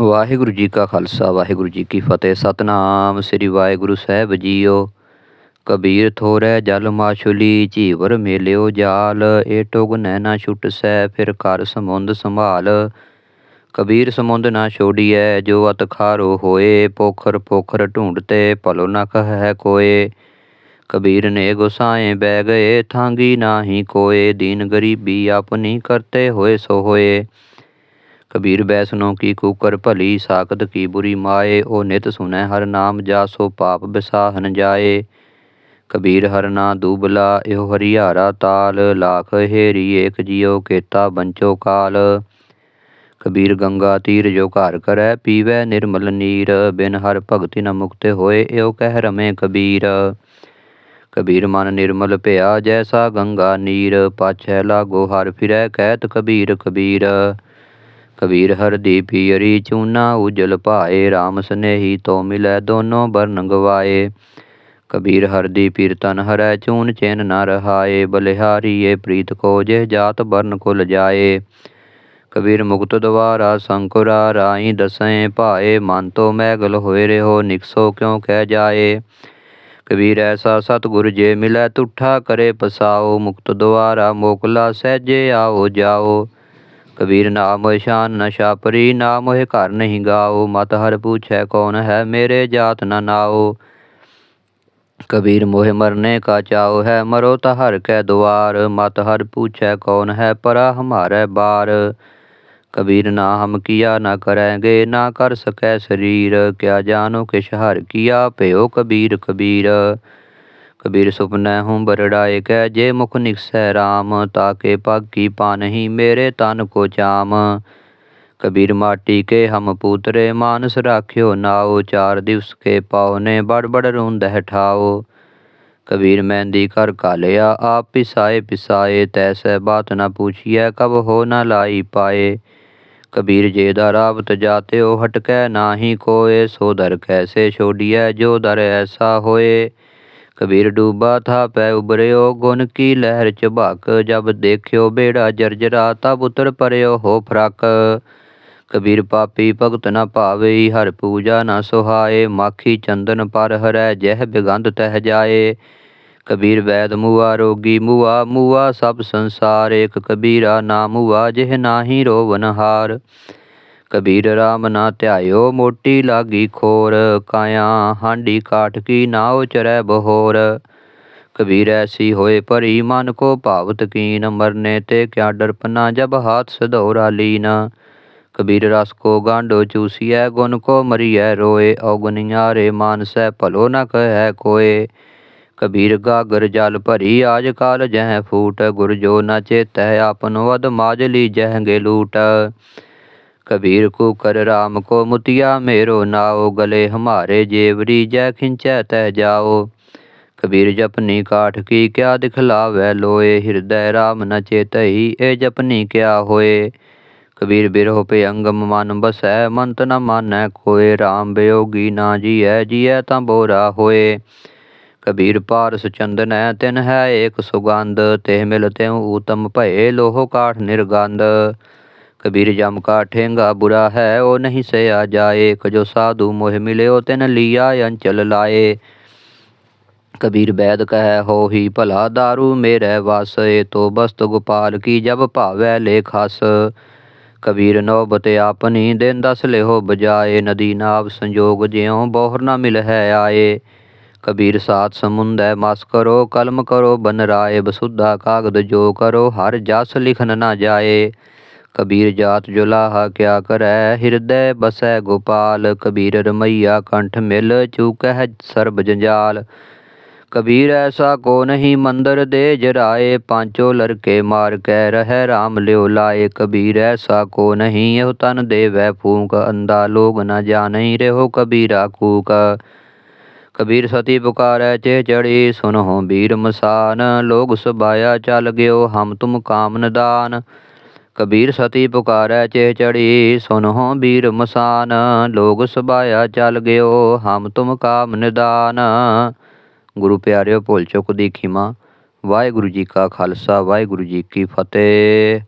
ਵਾਹਿਗੁਰੂ ਜੀ ਕਾ ਖਾਲਸਾ, ਵਾਹਿਗੁਰੂ ਜੀ ਕੀ ਫਤਿਹ। ਸਤਨਾਮ ਸ੍ਰੀ ਵਾਹਿਗੁਰੂ ਸਾਹਿਬ ਜੀਓ। ਕਬੀਰ ਥੋਰੈ ਜਲ ਮਾਸ਼ੁਲੀ ਝੀਵਰ ਮੇਲਿਓ ਜਾਲ। ਏ ਟੁਗ ਨੈਣਾ ਛੁਟਸੈ, ਫਿਰ ਕਰ ਸਮੁੰਦ ਸੰਭਾਲ। ਕਬੀਰ ਸਮੁੰਦ ਨਾ ਛੋੜੀਐ, ਜੋ ਅਤ ਖਾਰੋ ਹੋਏ। ਪੋਖਰ ਪੋਖਰ ਢੂੰਡਤੇ ਭਲੋ ਨ ਕਹੈ ਕੋਏ। ਕਬੀਰ ਨੇ ਗੁਸਾਏ ਬਹਿ ਗਏ, ਥਾਂਗੀ ਨਾਹੀ ਕੋਏ। ਦੀਨ ਗਰੀਬੀ ਆਪਣੀ ਕਰਤੇ ਹੋਏ ਸੋ ਹੋਏ। ਕਬੀਰ ਬੈਸਨੋ ਕੀ ਕੂਕਰ ਭਲੀ ਸਾਖਤ ਕੀ ਬੁਰੀ ਮਾਏ, ਉਹ ਨਿਤ ਸੁਨੈ ਹਰ ਨਾਮ ਜਾਸੋ ਪਾਪ ਬਿਸਾਹਨ ਜਾਏ। ਕਬੀਰ ਹਰ ਨਾ ਦੂਬਲਾ, ਇਹੋ ਹਰੀਆਰਾ ਤਾਲ, ਲਾਖ ਹੇਰੀ ਏਕ ਜਿਉ, ਕੇਤਾ ਬੰਚੋ ਕਾਲ। ਕਬੀਰ ਗੰਗਾ ਤੀਰ ਜੋ ਘਰ ਕਰੈ, ਪੀਵੈ ਨਿਰਮਲ ਨੀਰ। ਬਿਨ ਹਰ ਭਗਤੀ ਨ ਮੁਕਤ ਹੋਏ, ਇਹੋ ਕਹਿ ਰਮੇ ਕਬੀਰ। ਕਬੀਰ ਮਨ ਨਿਰਮਲ ਭਿਆ, ਜੈਸਾ ਗੰਗਾ ਨੀਰ। ਪਾਛੈ ਲਾਗੋ ਹਰ ਫਿਰੈ, ਕਹਿਤ ਕਬੀਰ ਕਬੀਰ। ਕਬੀਰ ਹਰਦੀ ਪੀਰੀ ਚੂਨਾ ਉਜਲ ਭਾਏ RAM ਸਨੇਹੀ ਤੋ ਮਿਲੈ ਦੋਨੋ ਬਰਨ ਗਵਾਏ। ਕਬੀਰ ਹਰਦੀ ਪੀਰ ਤਨ ਹਰੈ, ਚੂਨ ਚੈਨ ਨ ਰਹਾਏ। ਬਲਿਹਾਰੀ ਏ ਪ੍ਰੀਤ ਕੋ ਜੇ ਜਾਤ ਬਰਨ ਕੁਲ ਜਾਏ। ਕਬੀਰ ਮੁਕਤ ਦਵਾਰਾ ਸੰਕੁਰਾ ਰਾਈ ਦਸੈ, ਭਾਏ ਮਨ ਤੋ ਮੈਗਲ ਹੋਏ ਰਹੋ, ਨਿਕਸੋ ਕਿਉ ਕਹਿ ਜਾਏ। ਕਬੀਰ ਐਸਾ ਸਤਿਗੁਰ ਜੇ ਮਿਲੈ, ਤੁਠਾ ਕਰੇ ਪਸਾਓ। ਮੁਕਤ ਦਵਾਰਾ ਮੋਕਲਾ ਸਹਿਜੇ ਆਓ ਜਾਓ। ਕਬੀਰ ਨਾਮ ਸ਼ਾਨ ਨ ਛਾਪਰੀ ਨਾ ਮੋਹਿ ਘਰ ਨਹੀਂ ਗਾਓ। ਮਤ ਹਰ ਪੂਛੈ ਕੌਣ ਹੈ ਮੇਰੇ ਜਾਤ ਨ ਨਾਓ। ਕਬੀਰ ਮੋਹਿ ਮਰਨੇ ਕਾ ਚਾਉ ਹੈ, ਮਰੋ ਤਾ ਹਰ ਕੈ ਦੁਆਰ। ਮਤ ਹਰ ਪੂਛੈ ਕੌਣ ਹੈ, ਪਰਾ ਹਮਾਰੇ ਬਾਰ। ਕਬੀਰ ਨਾ ਹਮ ਕੀਆ ਨਾ ਕਰੈਂਗੇ, ਨਾ ਕਰ ਸਕੈ ਸਰੀਰ। ਕਿਆ ਜਾਨੋ ਕਿਛ ਹਰ ਕੀਆ ਭਇਓ ਕਬੀਰ ਕਬੀਰ। ਕਬੀਰ ਸੁਪਨੈ ਹੂੰ ਬਰੜਾਏ ਕੈ ਜੇ ਮੁਖ ਨਿਕਸੈ RAM ਤਾਕੇ ਪਾਗੀ ਪਾਨਹੀ ਮੇਰੇ ਤਨ ਕੋ ਚਾਮ। ਕਬੀਰ ਮਾਟੀ ਕੇ ਹਮ ਪੂਤਰੇ, ਮਾਨਸ ਰਾਖਿਓ ਨਾਓ ਚਾਰ ਦਿਵਸ ਕੇ ਪਾਉਨੇ ਬੜ ਬੜ ਰੋਂਦਹਿ ਠਾਓ ਕਬੀਰ ਮਹਿੰਦੀ ਕਰ ਕਾਲਿਆ ਆਪ ਪਿਸਾਏ ਪਿਸਾਏ, ਤੈਸੈ ਬਾਤ ਨਾ ਪੁੱਛੀਐ, ਕਬ ਹੋ ਨਾ ਲਾਈ ਪਾਏ। ਕਬੀਰ ਜੇ ਦਾ ਰਾਵਤ ਜਾਤਿਓ, ਹਟਕੈ ਨਾਹੀ ਕੋਏ, ਸੋ ਦਰ ਕੈਸੇ ਛੋੜੀਐ ਜੋ ਦਰ ਐਸਾ ਹੋਏ। ਕਬੀਰ ਡੂਬਾ ਥਾ ਪੈ ਉਬਰਿਓ, ਗੁਣ ਕੀ ਲਹਿਰ ਚਬਾਕ ਜਬ ਦੇਖਿਓ ਬੇੜਾ ਜਰਜਰਾ, ਤਬ ਉਤਰ ਪਰਿਓ ਹੋ ਫ਼ਰਕ। ਕਬੀਰ ਪਾਪੀ ਭਗਤ ਨ ਭਾਵੇ, ਹਰ ਪੂਜਾ ਨ ਸੁਹਾਏ, ਮਾਖੀ ਚੰਦਨ ਪਰ ਹਰੈ, ਜਹ ਬਿਗੰਧ ਤਹਿ ਜਾਏ। ਕਬੀਰ ਵੈਦ ਮੂਆ ਰੋਗੀ ਮੂਆ ਮੂਆ ਸਭ ਸੰਸਾਰ, ਏਕ ਕਬੀਰਾ ਨਾ ਮੂਆ, ਜਿਹ ਨਾਹੀ ਰੋਵਨ ਹਾਰ ਕਬੀਰ ਰਾਮ ਨਾ ਧਿਆਇਓ, ਮੋਟੀ ਲਾਗੀ ਖੋਰ ਕਾਇਆ, ਹਾਂਡੀ ਕਾਠ ਕੀ ਨਾਉ ਚਰੈ ਬਹੋਰ। ਕਬੀਰ ਐਸੀ ਹੋਏ ਭਰੀ, ਮਨ ਕੋ ਭਾਵਤ ਕੀਨ, ਮਰਨੇ ਤੇ ਕਿਆ ਡਰਪਨਾ ਜਬ ਹਾਥ ਸਦੌਰਾ ਲੀਨ। ਕਬੀਰ ਰਸ ਕੋ ਗਾਂਡੋ ਚੂਸੀਐ, ਗੁਣ ਕੋ ਮਰੀਐ ਰੋਏ ਔਗਨਿਆਰੇ ਮਾਨਸੈ ਭਲੋ ਨ ਕਹੈ ਕੋਏ। ਕਬੀਰ ਗਾਗਰ ਜਲ ਭਰੀ, ਆਜ ਕਾਲ ਜਹ ਫੂਟ, ਗੁਰ ਜੋ ਨ ਚੇਤੈ, ਆਪਨੋ ਅਦ ਮਾਜਲੀ ਜਹਗੇ ਲੂਟ। ਕਬੀਰ ਕੋ ਕਰ ਰਾਮ ਕੋ ਮੁਤਿਆ, ਮੇਰੋ ਨਾਓ ਗਲੇ ਹਮਾਰੇ ਜੇਵਰੀ, ਜੈ ਖਿੰਚੈ ਤੈ ਜਾਓ। ਕਬੀਰ ਜਪਨੀ ਕਾਠ ਕੀ ਕਿਆ ਦਿਖਲਾਵੈ, ਲੋਏ ਹਿਰਦੈ ਰਾਮ ਨ ਚੇਤਈ, ਏ ਜਪਨੀ ਕਿਆ ਹੋਏ। ਕਬੀਰ ਬਿਰਹੁ ਭਯੰਗਮ ਮਨ ਬਸੈ, ਮੰਤ ਨ ਮਾਨੈ ਕੋਏ RAM ਬਿਯੋਗੀ ਨਾ ਜੀਐ ਜੀਐ ਤਾਂ ਬੋਰਾ ਹੋਏ। ਕਬੀਰ ਪਾਰਸ ਚੰਦਨੈ, ਤਿਨ ਹੈ ਏਕ ਸੁਗੰਧ ਤੇ ਮਿਲ ਤਿਉ ਊਤਮ ਭਏ, ਲੋਹ ਕਾਠ ਨਿਰਗੰਧ। ਕਬੀਰ ਜਮ ਕਾ ਠੇਂਗਾ ਬੁਰਾ ਹੈ, ਉਹ ਨਹੀਂ ਸਿਆ ਜਾਏ। ਕਜੋ ਸਾਧੂ ਮੋਹ ਮਿਲਿਓ, ਤਿਨ ਲੀਆ ਅੰਚਲ ਲਾਏ। ਕਬੀਰ ਬੈਦ ਕਹੈ ਹੋ ਹੀ ਭਲਾ दारू ਮੇਰੇ ਵਸ ਏ ਤੋ ਬਸਤ ਗੋਪਾਲ ਕੀ ਜਬ ਭਾਵੈ ਲੇਖਸ ਕਬੀਰ ਨੋਬਤ ਆਪਨੀ ਦਿਨ ਦਸ ਲਿਓ ਬਜਾਏ, ਨਦੀ ਨਾਵ ਸੰਜੋਗ ਜਿਉ ਬੋਹਰ ਨਾ ਮਿਲ ਹੈ ਆਏ। ਕਬੀਰ ਸਾਥ ਸਮੁੰਦੈ ਮਸ ਕਰੋ, ਕਲਮ ਕਰੋ, ਬਨ ਰਾਏ, ਬਸੁੱਧਾ ਕਾਗਦ ਜੋ ਕਰੋ, ਹਰ ਜਸ ਲਿਖਨ ਨਾ ਜਾਏ। ਕਬੀਰ ਜਾਤ ਜੁਲਾਹਾ ਕਿਆ ਕਰੈ? ਹਿਰਦੈ ਬਸੈ ਗੋਪਾਲ, ਕਬੀਰ ਰਮਈਆ ਕੰਠ ਮਿਲ ਚੂਕਹਿ ਸਰਬ ਜੰਜਾਲ। ਕਬੀਰ ਐਸਾ ਕੋ ਨਹੀਂ ਮੰਦਰ ਦੇ ਜਰਾਏ, ਪਾਂਚੋ ਲੜਕੇ ਮਾਰ ਕੇ ਰਹਿ RAM ਲਿਓ ਲਾਏ। ਕਬੀਰ ਐਸਾ ਕੋ ਨਹੀਂ, ਇਹ ਤਨ ਦੇਵੈ ਫੂਕ ਅੰਦਾ ਲੋਗ ਨ ਜਾਣਈ ਰਹੋ ਕਬੀਰਾ ਕੂਕ। ਕਬੀਰ ਸਤੀ ਪੁਕਾਰੈ ਚੇ ਚੜੀ, ਸੁਨਹੁ ਬੀਰ ਮਸਾਨ, ਲੋਗ ਸੁਬਾਇਆ ਚੱਲ ਗਿਓ ਹਮ ਤੁਮ ਕਾਮ ਨਿਦਾਨ ਕਬੀਰ ਸਤੀ ਪੁਕਾਰੈ ਚੇ ਚੜੀ, ਸੁਨਹੁ ਬੀਰ ਮਸਾਨ, ਲੋਗ ਸੁਬਾਇਆ ਚੱਲ ਗਿਓ, ਹਮ ਤੁਮ ਕਾਮ ਨਿਦਾਨ। ਗੁਰੂ ਪਿਆਰਿਓ, ਭੁੱਲ ਚੁੱਕ ਦੀ ਖਿਮਾ, ਵਾਹਿਗੁਰੂ ਜੀ ਕਾ ਖਾਲਸਾ, ਵਾਹਿਗੁਰੂ ਜੀ ਕੀ ਫਤਿਹ।